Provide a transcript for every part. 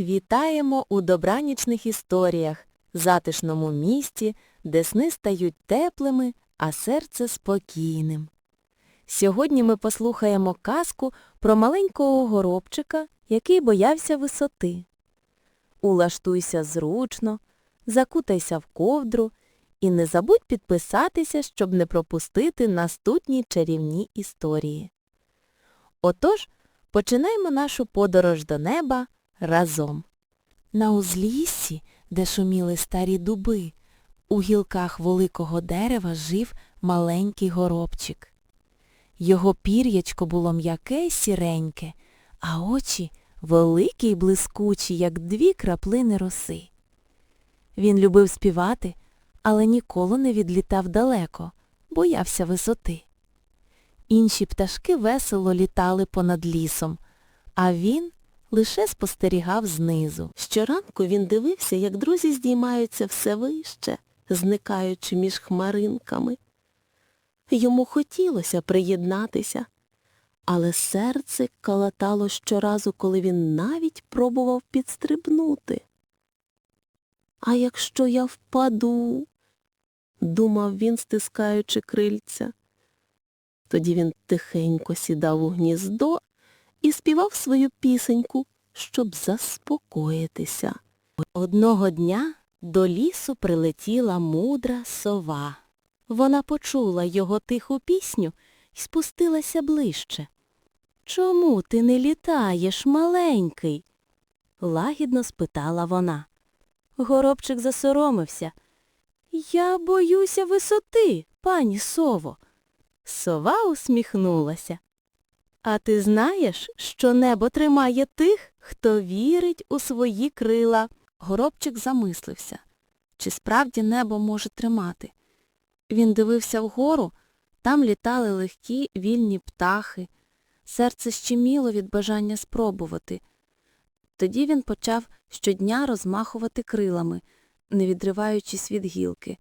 Вітаємо у добранічних історіях, затишному місті, де сни стають теплими, а серце спокійним. Сьогодні ми послухаємо казку про маленького горобчика, який боявся висоти. Улаштуйся зручно, закутайся в ковдру і не забудь підписатися, щоб не пропустити наступні чарівні історії. Отож, починаймо нашу подорож до неба разом. На узліссі, де шуміли старі дуби, у гілках великого дерева жив маленький горобчик. Його пір'ячко було м'яке й сіреньке, а очі великі й блискучі, як дві краплини роси. Він любив співати, але ніколи не відлітав далеко, боявся висоти. Інші пташки весело літали понад лісом, а він лише спостерігав знизу. Щоранку він дивився, як друзі здіймаються все вище, зникаючи між хмаринками. Йому хотілося приєднатися, але серце калатало щоразу, коли він навіть пробував підстрибнути. А якщо я впаду, думав він, стискаючи крильця. Тоді він тихенько сідав у гніздо і співав свою пісеньку, щоб заспокоїтися. Одного дня до лісу прилетіла мудра сова. Вона почула його тиху пісню і спустилася ближче. Чому ти не літаєш, маленький? лагідно спитала вона. Горобчик засоромився. Я боюся висоти, пані сово. Сова усміхнулася. А ти знаєш, що небо тримає тих, хто вірить у свої крила? Горобчик замислився. Чи справді небо може тримати? Він дивився вгору, там літали легкі вільні птахи. Серце щеміло від бажання спробувати. Тоді він почав щодня розмахувати крилами, не відриваючись від гілки.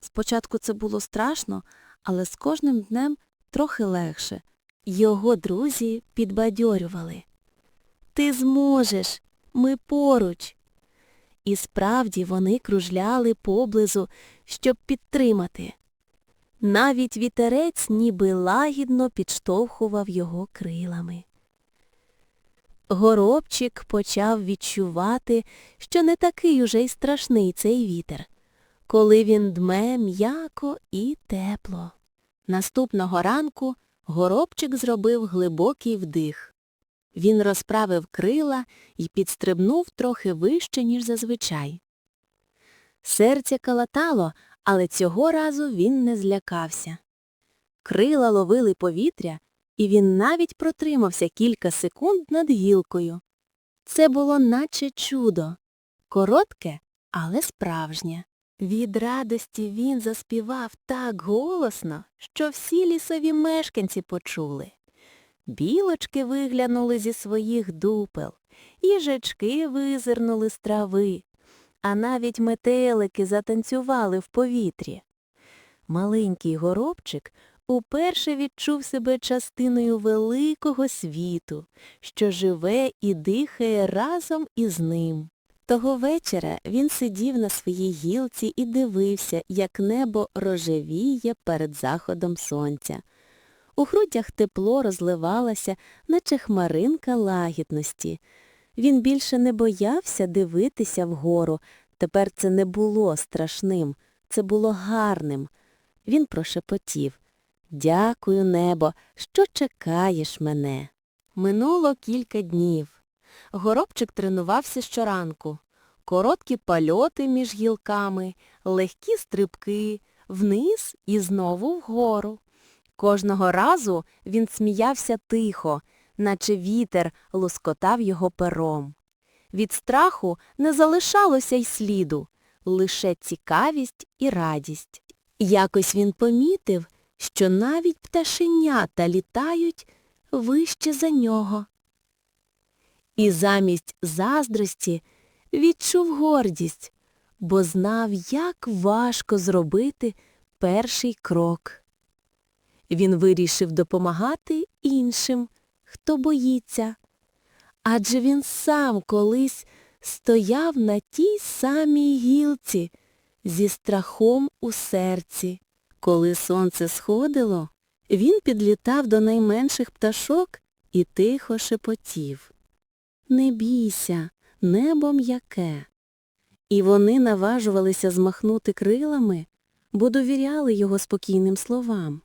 Спочатку це було страшно, але з кожним днем трохи легше. Його друзі підбадьорювали. Ти зможеш, ми поруч. І справді вони кружляли поблизу, щоб підтримати. Навіть вітерець ніби лагідно підштовхував його крилами. Горобчик почав відчувати, що не такий уже й страшний цей вітер, коли він дме м'яко і тепло. Наступного ранку горобчик зробив глибокий вдих. Він розправив крила і підстрибнув трохи вище, ніж зазвичай. Серце калатало, але цього разу він не злякався. Крила ловили повітря, і він навіть протримався кілька секунд над гілкою. Це було наче чудо. Коротке, але справжнє. Від радості він заспівав так голосно, що всі лісові мешканці почули. Білочки виглянули зі своїх дупел, їжачки визирнули з трави, а навіть метелики затанцювали в повітрі. Маленький горобчик уперше відчув себе частиною великого світу, що живе і дихає разом із ним. Того вечора він сидів на своїй гілці і дивився, як небо рожевіє перед заходом сонця. У грудях тепло розливалося, наче хмаринка лагідності. Він більше не боявся дивитися вгору. Тепер це не було страшним, це було гарним. Він прошепотів. Дякую, небо, що чекаєш мене. Минуло кілька днів. Горобчик тренувався щоранку. Короткі польоти між гілками, легкі стрибки, вниз і знову вгору. Кожного разу він сміявся тихо, наче вітер лоскотав його пером. Від страху не залишалося й сліду, лише цікавість і радість. Якось він помітив, що навіть пташенята літають вище за нього. І замість заздрості відчув гордість, бо знав, як важко зробити перший крок. Він вирішив допомагати іншим, хто боїться. Адже він сам колись стояв на тій самій гілці зі страхом у серці. Коли сонце сходило, він підлітав до найменших пташок і тихо шепотів. Не бійся, небо м'яке. І вони наважувалися змахнути крилами, бо довіряли його спокійним словам.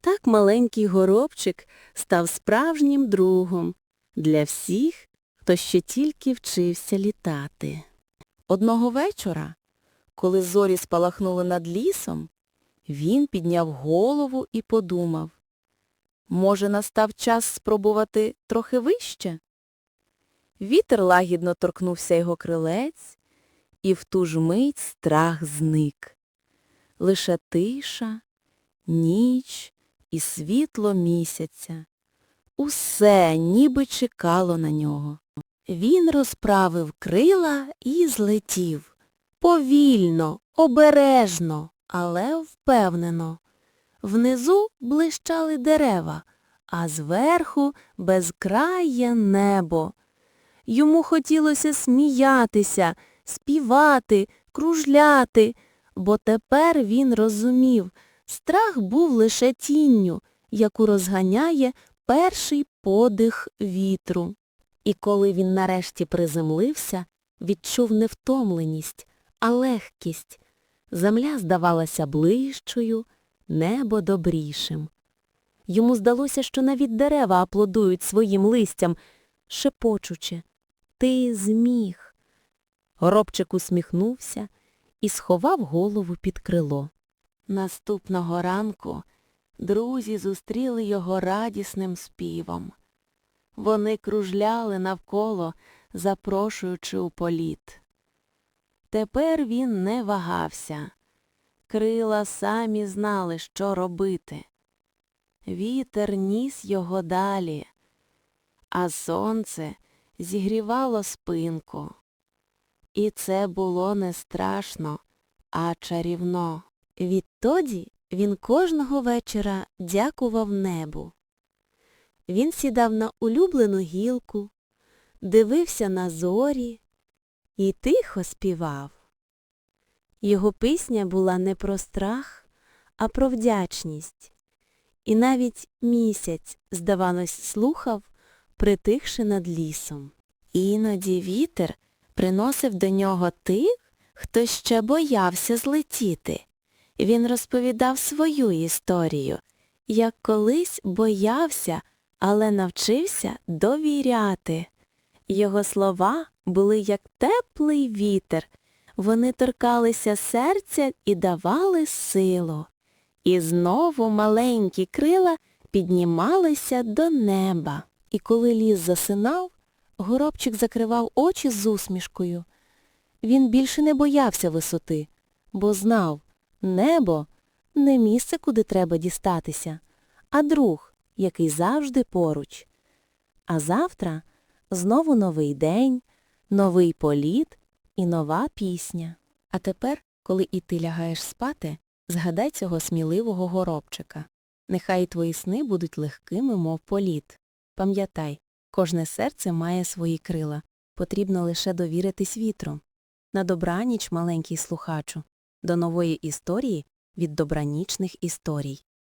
Так маленький горобчик став справжнім другом для всіх, хто ще тільки вчився літати. Одного вечора, коли зорі спалахнули над лісом, він підняв голову і подумав, може, настав час спробувати трохи вище? Вітер лагідно торкнувся його крилець, і в ту ж мить страх зник. Лише тиша, ніч і світло місяця. Усе ніби чекало на нього. Він розправив крила і злетів. Повільно, обережно, але впевнено. Внизу блищали дерева, а зверху безкрає небо. Йому хотілося сміятися, співати, кружляти, бо тепер він розумів, страх був лише тінню, яку розганяє перший подих вітру. І коли він нарешті приземлився, відчув не втомленість, а легкість. Земля здавалася ближчою, небо добрішим. Йому здалося, що навіть дерева аплодують своїм листям, шепочучи Ти зміг. Горобчик усміхнувся і сховав голову під крило. Наступного ранку друзі зустріли його радісним співом. Вони кружляли навколо, запрошуючи у політ. Тепер він не вагався. Крила самі знали, що робити. Вітер ніс його далі, а сонце зігрівало спинку. І це було не страшно, а чарівно. Відтоді він кожного вечора дякував небу. Він сідав на улюблену гілку, дивився на зорі і тихо співав. Його пісня була не про страх, а про вдячність. І навіть місяць, здавалось, слухав, притихши над лісом. Іноді вітер приносив до нього тих, хто ще боявся злетіти. Він розповідав свою історію, як колись боявся, але навчився довіряти. Його слова були як теплий вітер, вони торкалися серця і давали силу. І знову маленькі крила піднімалися до неба. І коли ліс засинав, горобчик закривав очі з усмішкою. Він більше не боявся висоти, бо знав, небо не місце, куди треба дістатися, а друг, який завжди поруч. А завтра знову новий день, новий політ і нова пісня. А тепер, коли і ти лягаєш спати, згадай цього сміливого горобчика. Нехай твої сни будуть легкими, мов політ. Пам'ятай, кожне серце має свої крила. Потрібно лише довіритись вітру. На добраніч, маленький слухачу, до нової історії від добранічних історій.